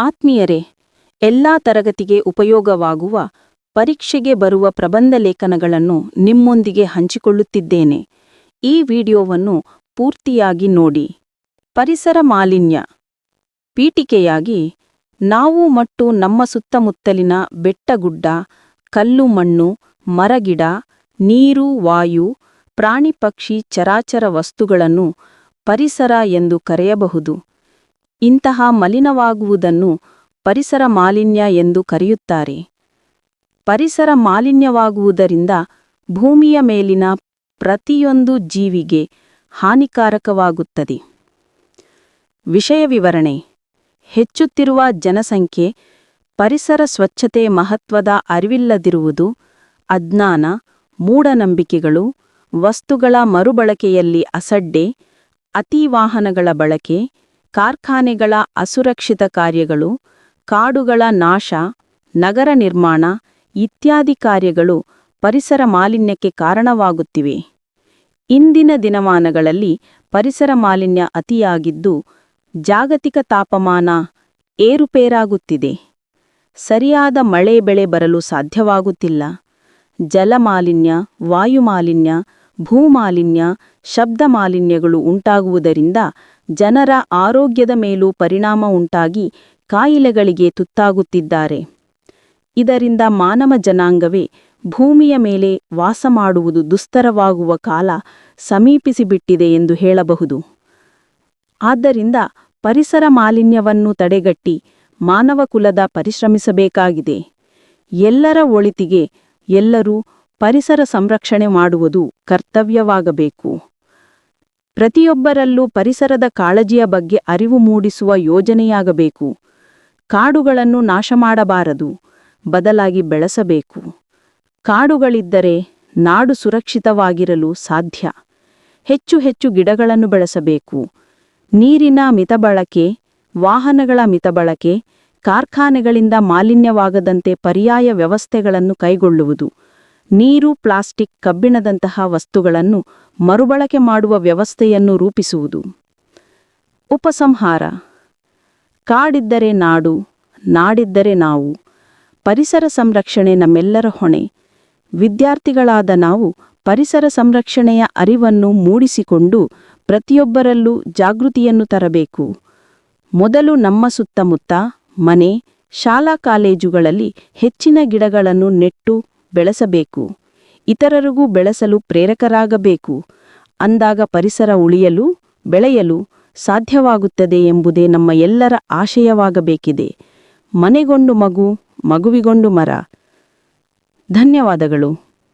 ಆತ್ಮೀಯರೇ, ಎಲ್ಲಾ ತರಗತಿಗೆ ಉಪಯೋಗವಾಗುವ ಪರೀಕ್ಷೆಗೆ ಬರುವ ಪ್ರಬಂಧ ಲೇಖನಗಳನ್ನು ನಿಮ್ಮೊಂದಿಗೆ ಹಂಚಿಕೊಳ್ಳುತ್ತಿದ್ದೇನೆ. ಈ ವಿಡಿಯೋವನ್ನು ಪೂರ್ತಿಯಾಗಿ ನೋಡಿ. ಪರಿಸರ ಮಾಲಿನ್ಯ. ಪೀಠಿಕೆಯಾಗಿ, ನಾವು ಮತ್ತು ನಮ್ಮ ಸುತ್ತಮುತ್ತಲಿನ ಬೆಟ್ಟಗುಡ್ಡ, ಕಲ್ಲು ಮಣ್ಣು, ಮರಗಿಡ, ನೀರು, ವಾಯು, ಪ್ರಾಣಿ ಪಕ್ಷಿ, ಚರಾಚರ ವಸ್ತುಗಳನ್ನು ಪರಿಸರ ಎಂದು ಕರೆಯಬಹುದು. ಇಂತಹ ಮಲಿನವಾಗುವುದನ್ನು ಪರಿಸರ ಮಾಲಿನ್ಯ ಎಂದು ಕರೆಯುತ್ತಾರೆ. ಪರಿಸರ ಮಾಲಿನ್ಯವಾಗುವುದರಿಂದ ಭೂಮಿಯ ಮೇಲಿನ ಪ್ರತಿಯೊಂದು ಜೀವಿಗೆ ಹಾನಿಕಾರಕವಾಗುತ್ತದೆ. ವಿಷಯ ವಿವರಣೆ. ಹೆಚ್ಚುತ್ತಿರುವ ಜನಸಂಖ್ಯೆ, ಪರಿಸರ ಸ್ವಚ್ಛತೆ ಮಹತ್ವದ ಅರಿವಿಲ್ಲದಿರುವುದು, ಅಜ್ಞಾನ, ಮೂಢನಂಬಿಕೆಗಳು, ವಸ್ತುಗಳ ಮರುಬಳಕೆಯಲ್ಲಿ ಅಸಡ್ಡೆ, ಅತಿ ವಾಹನಗಳ ಬಳಕೆ ಕಾರ್ಖಾನೆಗಳ ಅಸುರಕ್ಷಿತ ಕಾರ್ಯಗಳು, ಕಾಡುಗಳ ನಾಶ, ನಗರ ನಿರ್ಮಾಣ ಇತ್ಯಾದಿ ಕಾರ್ಯಗಳು ಪರಿಸರ ಮಾಲಿನ್ಯಕ್ಕೆ ಕಾರಣವಾಗುತ್ತಿವೆ. ಇಂದಿನ ದಿನಮಾನಗಳಲ್ಲಿ ಪರಿಸರ ಮಾಲಿನ್ಯ ಅತಿಯಾಗಿದ್ದು, ಜಾಗತಿಕ ತಾಪಮಾನ ಏರುಪೇರಾಗುತ್ತಿದೆ. ಸರಿಯಾದ ಮಳೆ ಬೆಳೆ ಬರಲು ಸಾಧ್ಯವಾಗುತ್ತಿಲ್ಲ. ಜಲಮಾಲಿನ್ಯ ವಾಯುಮಾಲಿನ್ಯ ಭೂಮಾಲಿನ್ಯ ಶಬ್ದ ಮಾಲಿನ್ಯಗಳು ಉಂಟಾಗುವುದರಿಂದ ಜನರ ಆರೋಗ್ಯದ ಮೇಲೂ ಪರಿಣಾಮ ಉಂಟಾಗಿ ಕಾಯಿಲೆಗಳಿಗೆ ತುತ್ತಾಗುತ್ತಿದ್ದಾರೆ. ಇದರಿಂದ ಮಾನವ ಜನಾಂಗವೇ ಭೂಮಿಯ ಮೇಲೆ ವಾಸ ಮಾಡುವುದು ದುಸ್ತರವಾಗುವ ಕಾಲ ಸಮೀಪಿಸಿಬಿಟ್ಟಿದೆ ಎಂದು ಹೇಳಬಹುದು. ಆದ್ದರಿಂದ ಪರಿಸರ ಮಾಲಿನ್ಯವನ್ನು ತಡೆಗಟ್ಟಿ ಮಾನವ ಕುಲದ ಪರಿಶ್ರಮಿಸಬೇಕಾಗಿದೆ. ಎಲ್ಲರ ಒಳಿತಿಗೆ ಎಲ್ಲರೂ ಪರಿಸರ ಸಂರಕ್ಷಣೆ ಮಾಡುವುದು ಕರ್ತವ್ಯವಾಗಬೇಕು. ಪ್ರತಿಯೊಬ್ಬರಲ್ಲೂ ಪರಿಸರದ ಕಾಳಜಿಯ ಬಗ್ಗೆ ಅರಿವು ಮೂಡಿಸುವ ಯೋಜನೆಯಾಗಬೇಕು. ಕಾಡುಗಳನ್ನು ನಾಶ ಮಾಡಬಾರದು ಬದಲಾಗಿ ಬೆಳೆಸಬೇಕು. ಕಾಡುಗಳಿದ್ದರೆ ನಾಡು ಸುರಕ್ಷಿತವಾಗಿರಲು ಸಾಧ್ಯ. ಹೆಚ್ಚು ಹೆಚ್ಚು ಗಿಡಗಳನ್ನು ಬೆಳೆಸಬೇಕು. ನೀರಿನ ಮಿತಬಳಕೆ, ವಾಹನಗಳ ಮಿತಬಳಕೆ, ಕಾರ್ಖಾನೆಗಳಿಂದ ಮಾಲಿನ್ಯವಾಗದಂತೆ ಪರ್ಯಾಯ ವ್ಯವಸ್ಥೆಗಳನ್ನು ಕೈಗೊಳ್ಳುವುದು. ನೀರು ಪ್ಲಾಸ್ಟಿಕ್ ಕಬ್ಬಿಣದಂತಹ ವಸ್ತುಗಳನ್ನು ಮರುಬಳಕೆ ಮಾಡುವ ವ್ಯವಸ್ಥೆಯನ್ನು ರೂಪಿಸುವುದು. ಉಪಸಂಹಾರ. ಕಾಡಿದ್ದರೆ ನಾಡು, ನಾಡಿದ್ದರೆ ನಾವು. ಪರಿಸರ ಸಂರಕ್ಷಣೆ ನಮ್ಮೆಲ್ಲರ ಹೊಣೆ. ವಿದ್ಯಾರ್ಥಿಗಳಾದ ನಾವು ಪರಿಸರ ಸಂರಕ್ಷಣೆಯ ಅರಿವನ್ನು ಮೂಡಿಸಿಕೊಂಡು ಪ್ರತಿಯೊಬ್ಬರಲ್ಲೂ ಜಾಗೃತಿಯನ್ನು ತರಬೇಕು. ಮೊದಲು ನಮ್ಮ ಸುತ್ತಮುತ್ತ ಮನೆ, ಶಾಲಾ ಕಾಲೇಜುಗಳಲ್ಲಿ ಹೆಚ್ಚಿನ ಗಿಡಗಳನ್ನು ನೆಟ್ಟು ಬೆಳೆಸಬೇಕು. ಇತರರಿಗೂ ಬೆಳೆಸಲು ಪ್ರೇರಕರಾಗಬೇಕು. ಅಂದಾಗ ಪರಿಸರ ಉಳಿಯಲು, ಬೆಳೆಯಲು ಸಾಧ್ಯವಾಗುತ್ತದೆ ಎಂಬುದೇ ನಮ್ಮ ಎಲ್ಲರ ಆಶಯವಾಗಬೇಕಿದೆ. ಮನೆಗೊಂಡು ಮಗು, ಮಗುವಿಗೊಂಡು ಮರ. ಧನ್ಯವಾದಗಳು.